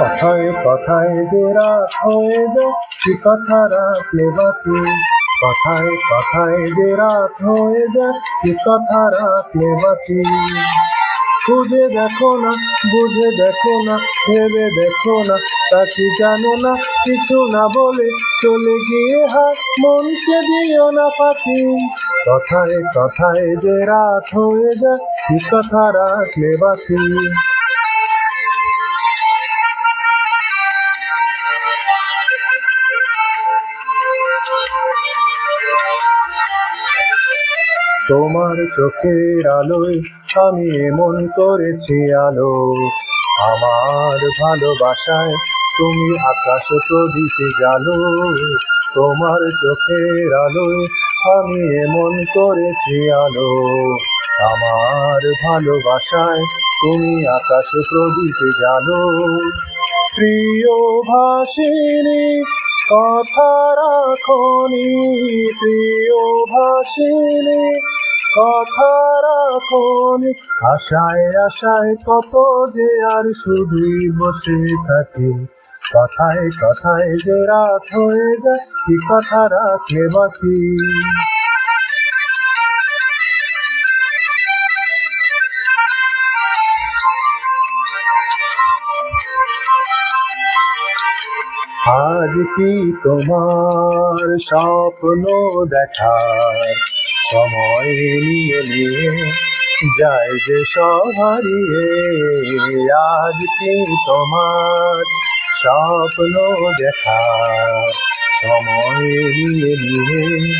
কথায় কথায় যে রাত হয়ে যায়, কি কথা রাখলে বাকি কথায় কথায় যে রাত হয়ে যায়, কি কথা রাখলে বাকি খুঁজে দেখো না, বুঝে দেখো না, ভেবে দেখো না, তা কি জানো না, কিছু না বলে চলে গিয়ে হাত মনকে দিও না পাখি। কথায় কথায় যে রাত হয়ে যায়, কি কথা রাখলে বাকি? তোমার চোখের আলোয় আমি এমন করেছি আলো। আমার ভালোবাসায় তুমি আকাশ প্রদীপে জালো তোমার চোখের আলোয় আমি এমন করেছি আলো। আমার ভালোবাসায় তুমি আকাশ প্রদীপে জালো প্রিয় ভাসিনী, কথা রাখনি প্রিয় ভাসিনী কথা রাখনি। আশায় আশায় কত যে আর শুধুই বসে থাকি। কথায় কথায় যে রাত হয়ে যায়, কি কথা রাখে বাকি? আজ কি তোমার স্বপ্ন দেখার সময় নিয়ে নিয়ে যায় যে সহারিয়ে আজ কি তোমার স্বপ্ন দেখার সময় নিয়ে নিয়ে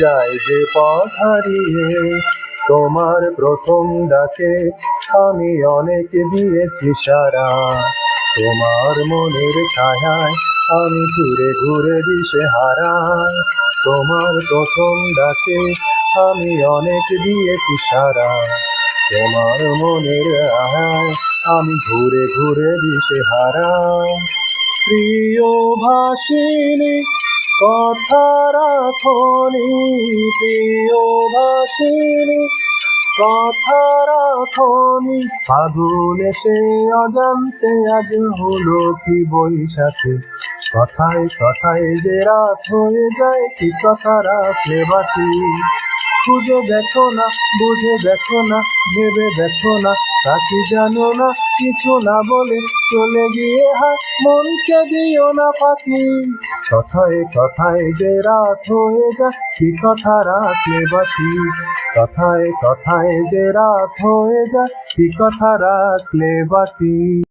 যায় যে পথ হারিয়ে? তোমার প্রথম ডাকে আমি অনেক দিয়েছি সারা। তোমার মনের ছায়ায় আমি ঘুরে ঘুরে দিশে হারা। তোমার প্রথম ডাকে আমি অনেক দিয়েছি সারা। তোমার মনের আহায় আমি ঘুরে ঘুরে দিশে হারা। প্রিয় ভাসিনী কথা রাখনি প্রিয় ভাসিনী কথা রাখনি ফাগুন এসে অজান্তে আজ হলো কি বৈশাখে? কথায় কথায় যে রাত হয়ে যায় কি কথা রাখলে বাকি। খুঁজে দেখো না, বুঝে দেখো না, ভেবে দেখো না তা কি জানো না, কিছু না বলে চলে গিয়ে হাত মনকে দিও না পাখি। কথায় কথায় যে রাত হয়ে যায়, কি কথা রাখলে বাকি? কথায় কথায় যে রাত হয়ে যায়, কি কথা রাখলে বাকি?